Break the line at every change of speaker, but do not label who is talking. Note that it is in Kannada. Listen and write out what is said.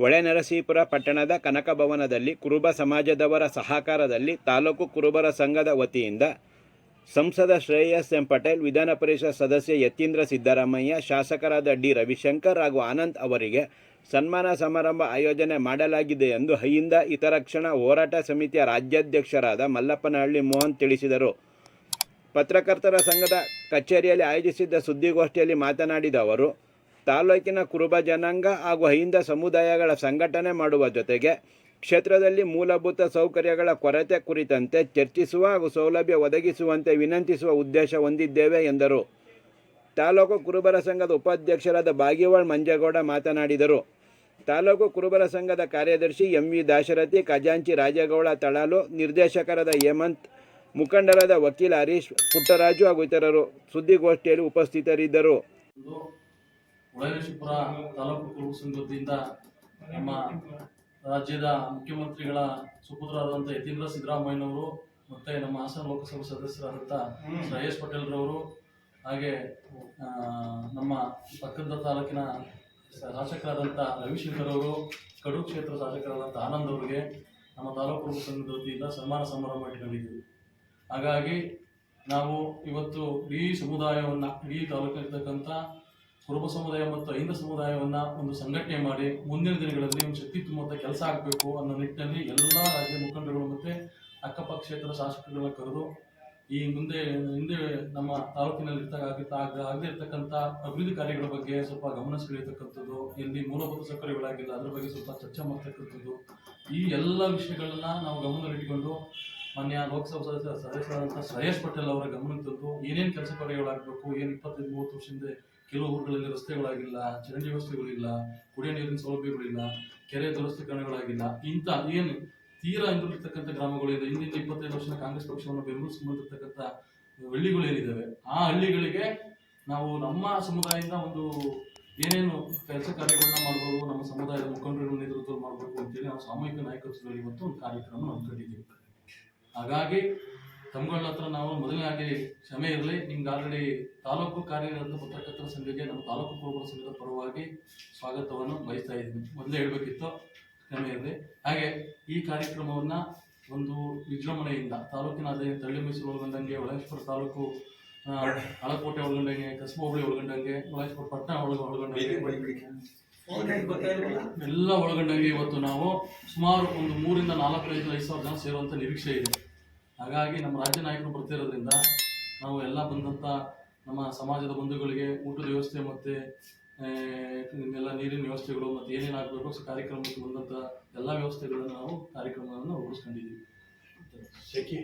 ಹೊಳೆನರಸೀಪುರ ಪಟ್ಟಣದ ಕನಕ ಭವನದಲ್ಲಿ ಕುರುಬ ಸಮಾಜದವರ ಸಹಕಾರದಲ್ಲಿ ತಾಲೂಕು ಕುರುಬರ ಸಂಘದ ವತಿಯಿಂದ ಸಂಸದ ಶ್ರೇಯಸ್ ಎಂ ಪಟೇಲ್, ವಿಧಾನ ಪರಿಷತ್ ಸದಸ್ಯ ಯತೀಂದ್ರ ಸಿದ್ದರಾಮಯ್ಯ, ಶಾಸಕರಾದ ಡಿ ರವಿಶಂಕರ್ ಹಾಗೂ ಆನಂದ್ ಅವರಿಗೆ ಸನ್ಮಾನ ಸಮಾರಂಭ ಆಯೋಜನೆ ಮಾಡಲಾಗಿದೆ ಎಂದು ಹೈಯಿಂದ ಹಿತರಕ್ಷಣಾ ಹೋರಾಟ ಸಮಿತಿಯ ರಾಜ್ಯಾಧ್ಯಕ್ಷರಾದ ಮಲ್ಲಪ್ಪನಹಳ್ಳಿ ಮೋಹನ್ ತಿಳಿಸಿದರು. ಪತ್ರಕರ್ತರ ಸಂಘದ ಕಚೇರಿಯಲ್ಲಿ ಆಯೋಜಿಸಿದ್ದ ಸುದ್ದಿಗೋಷ್ಠಿಯಲ್ಲಿ ಮಾತನಾಡಿದ ಅವರು ತಾಲೂಕಿನ ಕುರುಬ ಜನಾಂಗ ಹಾಗೂ ಹೈಂದ ಸಮುದಾಯಗಳ ಸಂಘಟನೆ ಮಾಡುವ ಜೊತೆಗೆ ಕ್ಷೇತ್ರದಲ್ಲಿ ಮೂಲಭೂತ ಸೌಕರ್ಯಗಳ ಕೊರತೆ ಕುರಿತಂತೆ ಚರ್ಚಿಸುವ ಹಾಗೂ ಸೌಲಭ್ಯ ಒದಗಿಸುವಂತೆ ವಿನಂತಿಸುವ ಉದ್ದೇಶ ಹೊಂದಿದ್ದೇವೆ ಎಂದರು. ತಾಲೂಕು ಕುರುಬರ ಸಂಘದ ಉಪಾಧ್ಯಕ್ಷರಾದ ಬಾಗಿವಾಳ್ ಮಂಜೇಗೌಡ ಮಾತನಾಡಿದರು. ತಾಲೂಕು ಕುರುಬರ ಸಂಘದ ಕಾರ್ಯದರ್ಶಿ ಎಂ ವಿ ದಾಶರಥಿ, ಖಜಾಂಚಿ ರಾಜೇಗೌಡ ತಳಾಲು, ನಿರ್ದೇಶಕರಾದ ಹೇಮಂತ್, ಮುಖಂಡರಾದ ವಕೀಲ ಹರೀಶ್ ಪುಟ್ಟರಾಜು ಹಾಗೂ ಇತರರು ಸುದ್ದಿಗೋಷ್ಠಿಯಲ್ಲಿ ಉಪಸ್ಥಿತರಿದ್ದರು.
ಹೊಳೆನರಸೀಪುರ ತಾಲೂಕು ಸಂಘದಿಂದ ನಮ್ಮ ರಾಜ್ಯದ ಮುಖ್ಯಮಂತ್ರಿಗಳ ಸುಪುತ್ರರಾದಂಥ ಯತೀಂದ್ರ ಸಿದ್ದರಾಮಯ್ಯನವರು ಮತ್ತು ನಮ್ಮ ಹಾಸನ ಲೋಕಸಭಾ ಸದಸ್ಯರಾದಂಥ ಶ್ರೇಯಸ್ ಪಟೇಲ್ರವರು ಹಾಗೆ ನಮ್ಮ ಪಕ್ಕದ ತಾಲೂಕಿನ ಶಾಸಕರಾದಂಥ ರವಿಶಂಕರ್ ಅವರು ಕಡು ಕ್ಷೇತ್ರ ಶಾಸಕರಾದಂಥ ಆನಂದ್ ಅವರಿಗೆ ನಮ್ಮ ತಾಲೂಕು ಸಂಘದ ವತಿಯಿಂದ ಸನ್ಮಾನ ಸಮಾರಂಭ ಇಟ್ಕೊಂಡಿದ್ದೀವಿ ಹಾಗಾಗಿ ನಾವು ಇವತ್ತು ಇಡೀ ಸಮುದಾಯವನ್ನು ಇಡೀ ತಾಲೂಕಿನಲ್ಲಿರ್ತಕ್ಕಂಥ ಕುರುಬ ಸಮುದಾಯ ಮತ್ತು ಐಂದ ಸಮುದಾಯವನ್ನು ಒಂದು ಸಂಘಟನೆ ಮಾಡಿ ಮುಂದಿನ ದಿನಗಳಲ್ಲಿ ಒಂದು ಶಕ್ತಿ ತುಂಬುವಂಥ ಕೆಲಸ ಆಗಬೇಕು ಅನ್ನೋ ನಿಟ್ಟಿನಲ್ಲಿ ಎಲ್ಲ ರಾಜ್ಯ ಮುಖಂಡರುಗಳು ಮತ್ತು ಅಕ್ಕಪಕ್ಕ ಕ್ಷೇತ್ರ ಶಾಸಕರುಗಳನ್ನ ಕರೆದು ಈ ಮುಂದೆ, ಹಿಂದೆ ನಮ್ಮ ತಾಲೂಕಿನಲ್ಲಿ ಇರ್ತಕ್ಕ ಆಗದೇ ಅಭಿವೃದ್ಧಿ ಕಾರ್ಯಗಳ ಬಗ್ಗೆ ಸ್ವಲ್ಪ ಗಮನ ಸೆಳೆಯತಕ್ಕಂಥದ್ದು ಎಲ್ಲಿ ಮೂಲಭೂತ ಸೌಕರ್ಯಗಳಾಗಿಲ್ಲ, ಅದ್ರ ಬಗ್ಗೆ ಸ್ವಲ್ಪ ಚರ್ಚೆ ಮಾಡ್ತಕ್ಕಂಥದ್ದು, ಈ ಎಲ್ಲ ವಿಷಯಗಳನ್ನ ನಾವು ಗಮನದಲ್ಲಿಟ್ಟುಕೊಂಡು ಮಾನ್ಯ ಲೋಕಸಭಾ ಸದಸ್ಯ ಸದಸ್ಯರಾದಂಥ ಶ್ರೇಯಸ್ ಪಟೇಲ್ ಅವರ ಗಮನಕ್ಕೆ ತಂದು ಏನೇನು ಕೆಲಸ ಕಾರ್ಯಗಳಾಗಬೇಕು, ಏನು ಇಪ್ಪತ್ತೈದು, ಮೂವತ್ತು ವರ್ಷದಿಂದ ಕೆಲವು ಊರುಗಳಲ್ಲಿ ರಸ್ತೆಗಳಾಗಿಲ್ಲ, ಚರಂಡಿ ವ್ಯವಸ್ಥೆಗಳಿಲ್ಲ, ಕುಡಿಯೋ ನೀರಿನ ಸೌಲಭ್ಯಗಳಿಲ್ಲ, ಕೆರೆ ದುರಸ್ತೀಕರಣಗಳಾಗಿಲ್ಲ ಇಂಥ ಏನು ತೀರಾ ಹಿಂದುಳಿರ್ತಕ್ಕಂಥ ಗ್ರಾಮಗಳಿದೆ ಹಿಂದಿನ ಇಪ್ಪತ್ತೈದು ವರ್ಷದ ಕಾಂಗ್ರೆಸ್ ಪಕ್ಷವನ್ನು ಬೆಂಬಲಿಸಿಕೊಂಡಿರ್ತಕ್ಕಂಥ ಹಳ್ಳಿಗಳು ಏನಿದ್ದಾವೆ ಆ ಹಳ್ಳಿಗಳಿಗೆ ನಾವು ನಮ್ಮ ಸಮುದಾಯದಿಂದ ಒಂದು ಏನೇನು ಕೆಲಸ ಕಾರ್ಯಗಳನ್ನ ಮಾಡ್ಬೋದು, ನಮ್ಮ ಸಮುದಾಯದ ಮುಖಂಡರುಗಳ ನೇತೃತ್ವ ಮಾಡಬೇಕು ಅಂತೇಳಿ ನಾವು ಸಾಮೂಹಿಕ ನಾಯಕತ್ವದಲ್ಲಿ ಇವತ್ತು ಒಂದು ಕಾರ್ಯಕ್ರಮ ಹಮ್ಮಿಕೊಂಡಿದ್ದೀವಿ ಹಾಗಾಗಿ ತಮ್ಮಗಳ ಹತ್ರ ನಾವು ಮೊದಲನೇದಾಗಿ ಕ್ಷಮೆ ಇರಲಿ. ನಿಮ್ಗೆ ಆಲ್ರೆಡಿ ತಾಲೂಕು ಕಾರ್ಯನಿರತ ಪತ್ರಕರ್ತರ ಸಂಘಕ್ಕೆ ನಮ್ಮ ತಾಲೂಕು ಪೂರ್ವ ಸಂಘದ ಪರವಾಗಿ ಸ್ವಾಗತವನ್ನು ಬಯಸ್ತಾ ಇದ್ದೀನಿ. ಮೊದಲೇ ಹೇಳಬೇಕಿತ್ತು ಕ್ಷಮೆ ಇರಲಿ. ಹಾಗೆ ಈ ಕಾರ್ಯಕ್ರಮವನ್ನು ಒಂದು ವಿಜೃಂಭಣೆಯಿಂದ ತಾಲೂಕಿನಾದ್ಯಂತ ತಳ್ಳಿ ಮೈಸೂರು ಒಳಗೊಂಡಂಗೆ ಹೊಳೇಶ್ವರ ತಾಲೂಕು ಹಳಕೋಟೆ ಒಳಗೊಂಡಂಗೆ ಕಸಬ ಹೋಬಳಿ ಒಳಗೊಂಡಂಗೆ ಹೊಳೇಶ್ವರ ಪಟ್ಟಣ ಒಳಗ ಒಳಗೊಂಡಂಗೆ ಎಲ್ಲ ಒಳಗೊಂಡಂಗೆ ಇವತ್ತು ನಾವು ಸುಮಾರು ಒಂದು ಮೂರಿಂದ ನಾಲ್ಕೈದು ಐದು ಸಾವಿರ ಜನ ಸೇರುವಂಥ ನಿರೀಕ್ಷೆ ಇದೆ. ಹಾಗಾಗಿ ನಮ್ಮ ರಾಜ್ಯ ನಾಯಕರು ಬರ್ತಿರೋದ್ರಿಂದ ನಾವು ಎಲ್ಲ ಬಂದಂಥ ನಮ್ಮ ಸಮಾಜದ ಬಂಧುಗಳಿಗೆ ಊಟದ ವ್ಯವಸ್ಥೆ ಮತ್ತು ಎಲ್ಲ ನೀರಿನ ವ್ಯವಸ್ಥೆಗಳು ಮತ್ತು ಏನೇನು ಆಗಬೇಕು ಕಾರ್ಯಕ್ರಮಕ್ಕೆ ಬಂದಂಥ ಎಲ್ಲ ವ್ಯವಸ್ಥೆಗಳನ್ನು ನಾವು ಕಾರ್ಯಕ್ರಮವನ್ನು
ರೂಪಿಸ್ಕೊಂಡಿದ್ದೀವಿ ಶಕಿ.